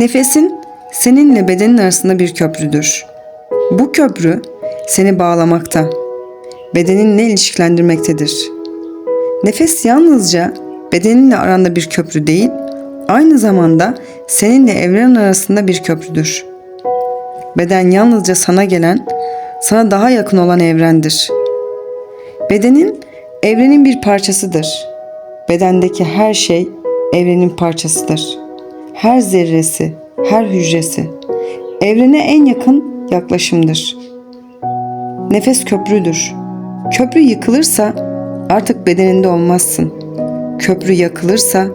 Nefesin seninle bedenin arasında bir köprüdür. Bu köprü seni bağlamakta, bedeninle ilişkilendirmektedir. Nefes yalnızca bedeninle aranda bir köprü değil, aynı zamanda seninle evren arasında bir köprüdür. Beden yalnızca sana gelen, sana daha yakın olan evrendir. Bedenin evrenin bir parçasıdır. Bedendeki her şey evrenin parçasıdır. Her zerresi, her hücresi evrene en yakın yaklaşımdır. Nefes köprüdür. Köprü yıkılırsa artık bedeninde olmazsın. Köprü yakılırsa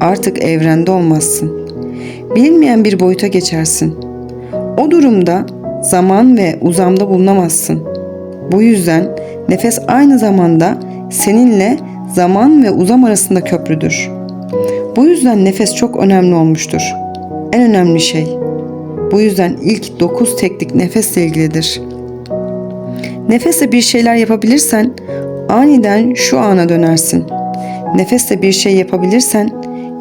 artık evrende olmazsın. Bilinmeyen bir boyuta geçersin. O durumda zaman ve uzamda bulunamazsın. Bu yüzden nefes aynı zamanda seninle zaman ve uzam arasında köprüdür. Bu yüzden nefes çok önemli olmuştur. En önemli şey. Bu yüzden ilk 9 teknik nefesle ilgilidir. Nefesle bir şeyler yapabilirsen aniden şu ana dönersin. Nefesle bir şey yapabilirsen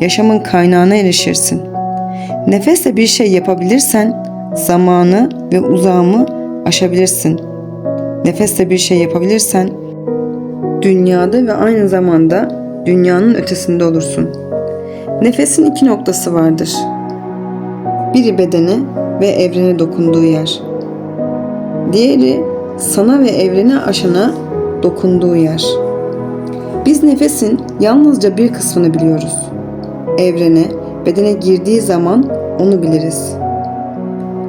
yaşamın kaynağına erişirsin. Nefesle bir şey yapabilirsen zamanı ve uzamı aşabilirsin. Nefesle bir şey yapabilirsen dünyada ve aynı zamanda dünyanın ötesinde olursun. Nefesin iki noktası vardır. Biri bedene ve evrene dokunduğu yer. Diğeri sana ve evrene aşana dokunduğu yer. Biz nefesin yalnızca bir kısmını biliyoruz. Evrene, bedene girdiği zaman onu biliriz.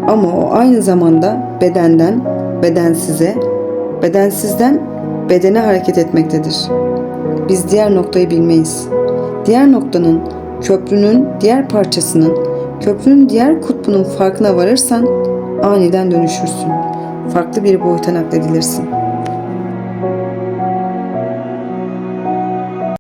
Ama o aynı zamanda bedenden bedensize, bedensizden bedene hareket etmektedir. Biz diğer noktayı bilmeyiz. Diğer noktanın, köprünün diğer parçasının, köprünün diğer kutbunun farkına varırsan aniden dönüşürsün. Farklı bir boyuta nakledilirsin.